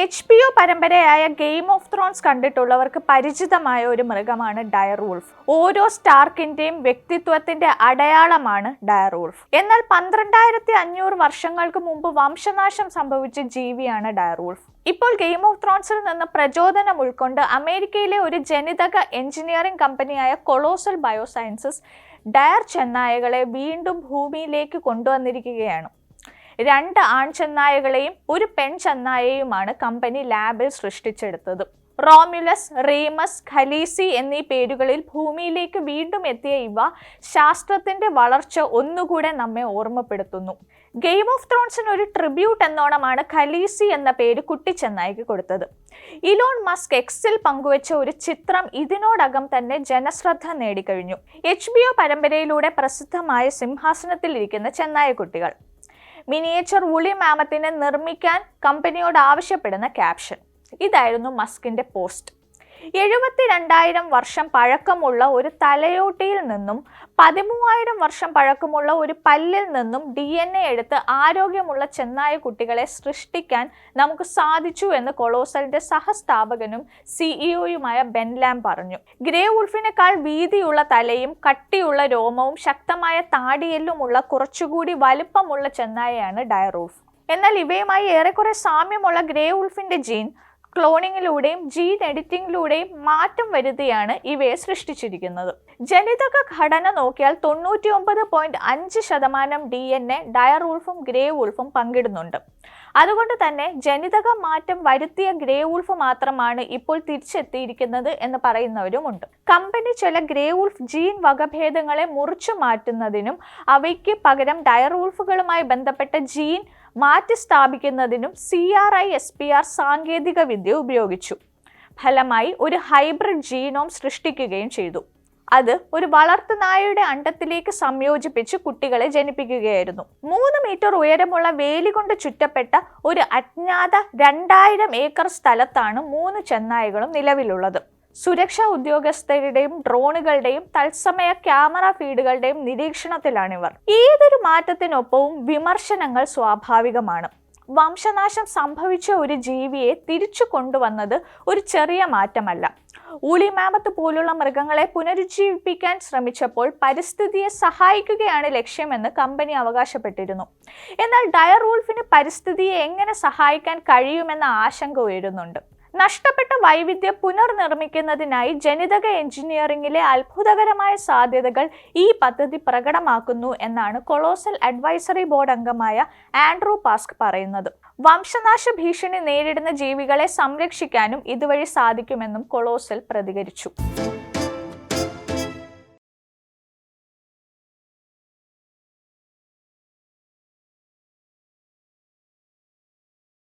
H B O പരമ്പരയായ game of thrones കണ്ടിട്ടുള്ളവർക്ക് പരിചിതമായ ഒരു മൃഗമാണ് ഡയർ വൂൾഫ് ഓരോ സ്റ്റാർക്കിന്റെയും വ്യക്തിത്വത്തിന്റെ അടയാളമാണ് ഡയർ വൂൾഫ് എന്നാൽ പന്ത്രണ്ടായിരത്തി അഞ്ഞൂറ് വർഷങ്ങൾക്ക് മുമ്പ് വംശനാശം സംഭവിച്ച ജീവിയാണ് ഡയർ വൂൾഫ് ഇപ്പോൾ ഗെയിം ഓഫ് ത്രോൺസിൽ നിന്ന് പ്രചോദനം ഉൾക്കൊണ്ട് അമേരിക്കയിലെ ഒരു ജനിതക എഞ്ചിനീയറിംഗ് കമ്പനിയായ കൊളോസൽ ബയോസയൻസസ് ഡയർ ചെന്നായകളെ വീണ്ടും ഭൂമിയിലേക്ക് കൊണ്ടുവന്നിരിക്കുകയാണ്. രണ്ട് ആൺ ചെന്നായകളെയും ഒരു പെൺ ചെന്നായയുമാണ് കമ്പനി ലാബിൽ സൃഷ്ടിച്ചെടുത്തത്. റോമുലസ് റീമസ് ഖലീസി എന്നീ പേരുകളിൽ ഭൂമിയിലേക്ക് വീണ്ടും എത്തിയ ഇവ ശാസ്ത്രത്തിന്റെ വളർച്ച ഒന്നുകൂടെ നമ്മെ ഓർമ്മപ്പെടുത്തുന്നു. ഗെയിം ഓഫ് ത്രോൺസിന് ഒരു ട്രിബ്യൂട്ട് എന്നോണമാണ് ഖലീസി എന്ന പേര് കുട്ടി കുട്ടിച്ചെന്നായിക്ക് കൊടുത്തത്. ഇലോൺ മസ്ക് എക്സിൽ പങ്കുവച്ച ഒരു ചിത്രം ഇതിനോടകം തന്നെ ജനശ്രദ്ധ നേടിക്കഴിഞ്ഞു. എച്ച് ബി ഒ പരമ്പരയിലൂടെ പ്രസിദ്ധമായ സിംഹാസനത്തിലിരിക്കുന്ന ചെന്നായ കുട്ടികൾ മിനിയേച്ചർ വുളി മാമത്തിനെ നിർമ്മിക്കാൻ കമ്പനിയോട് ആവശ്യപ്പെടുന്ന ക്യാപ്ഷൻ. ഇതായിരുന്നു മസ്കിന്റെ പോസ്റ്റ്. എഴുപത്തി രണ്ടായിരം വർഷം പഴക്കമുള്ള ഒരു തലയോട്ടിയിൽ നിന്നും പതിമൂവായിരം വർഷം പഴക്കമുള്ള ഒരു പല്ലിൽ നിന്നും ഡി എൻ എ എടുത്ത് ആരോഗ്യമുള്ള ചെന്നായ കുട്ടികളെ സൃഷ്ടിക്കാൻ നമുക്ക് സാധിച്ചു എന്ന് കൊളോസലിന്റെ സഹസ്ഥാപകനും സിഇഒയുമായ ബെൻലാം പറഞ്ഞു. ഗ്രേ ഉൾഫിനേക്കാൾ വീതിയുള്ള തലയും കട്ടിയുള്ള രോമവും ശക്തമായ താടിയെല്ലുമുള്ള കുറച്ചുകൂടി വലിപ്പമുള്ള ചെന്നായയാണ് ഡയറൂഫ്. എന്നാൽ ഇവയുമായി ഏറെക്കുറെ സാമ്യമുള്ള ഗ്രേ ഉൾഫിന്റെ ജീൻ ക്ലോണിങ്ങിലൂടെയും ജീൻ എഡിറ്റിംഗിലൂടെയും മാറ്റം വരുത്തിയാണ് ഇവയെ സൃഷ്ടിച്ചിരിക്കുന്നത്. ജനിതക ഘടന നോക്കിയാൽ തൊണ്ണൂറ്റി ഒമ്പത് പോയിന്റ് അഞ്ച് ശതമാനം ഡി എൻ എ ഡയർ ഉൾഫും ഗ്രേ ഉൾഫും പങ്കിടുന്നുണ്ട്. അതുകൊണ്ട് തന്നെ ജനിതക മാറ്റം വരുത്തിയ ഗ്രേ ഉൾഫ് മാത്രമാണ് ഇപ്പോൾ തിരിച്ചെത്തിയിരിക്കുന്നത് എന്ന് പറയുന്നവരുമുണ്ട്. കമ്പനി ചില ഗ്രേ ഉൾഫ് ജീൻ വകഭേദങ്ങളെ മുറിച്ചു മാറ്റുന്നതിനും അവയ്ക്ക് പകരം ഡയർ ഉൾഫുകളുമായി ബന്ധപ്പെട്ട ജീൻ മാറ്റി സ്ഥാപിക്കുന്നതിനും C R I S P R സാങ്കേതിക വിദ്യ ഉപയോഗിച്ചു. ഫലമായി ഒരു ഹൈബ്രിഡ് ജീനോം സൃഷ്ടിക്കുകയും ചെയ്തു. അത് ഒരു വളർത്തു നായയുടെ അണ്ടത്തിലേക്ക് സംയോജിപ്പിച്ച് കുട്ടികളെ ജനിപ്പിക്കുകയായിരുന്നു. മൂന്ന് മീറ്റർ ഉയരമുള്ള വേലി കൊണ്ട് ചുറ്റപ്പെട്ട ഒരു അജ്ഞാത രണ്ടായിരം ഏക്കർ സ്ഥലത്താണ് മൂന്ന് ചെന്നായകളും നിലവിലുള്ളത്. സുരക്ഷാ ഉദ്യോഗസ്ഥരുടെയും ഡ്രോണുകളുടെയും തത്സമയ ക്യാമറ ഫീഡുകളുടെയും നിരീക്ഷണത്തിലാണിവർ. ഏതൊരു മാറ്റത്തിനൊപ്പവും വിമർശനങ്ങൾ സ്വാഭാവികമാണ്. വംശനാശം സംഭവിച്ച ഒരു ജീവിയെ തിരിച്ചു കൊണ്ടുവന്നത് ഒരു ചെറിയ മാറ്റമല്ല. ഊളിമാമത്ത് പോലുള്ള മൃഗങ്ങളെ പുനരുജ്ജീവിപ്പിക്കാൻ ശ്രമിച്ചപ്പോൾ പരിസ്ഥിതിയെ സഹായിക്കുകയാണ് ലക്ഷ്യമെന്ന് കമ്പനി അവകാശപ്പെട്ടിരുന്നു. എന്നാൽ ഡയർ വൂൾഫിന് പരിസ്ഥിതിയെ എങ്ങനെ സഹായിക്കാൻ കഴിയുമെന്ന ആശങ്ക ഉയരുന്നുണ്ട്. നഷ്ടപ്പെട്ട വൈവിധ്യം പുനർനിർമ്മിക്കുന്നതിനായി ജനിതക എഞ്ചിനീയറിംഗിലെ അത്ഭുതകരമായ സാധ്യതകൾ ഈ പദ്ധതി പ്രകടമാക്കുന്നു എന്നാണ് കൊളോസൽ അഡ്വൈസറി ബോർഡ് അംഗമായ ആൻഡ്രൂ പാസ്ക് പറയുന്നത്. വംശനാശ ഭീഷണി നേരിടുന്ന ജീവികളെ സംരക്ഷിക്കാനും ഇതുവഴി സാധിക്കുമെന്നും കൊളോസൽ പ്രതികരിച്ചു.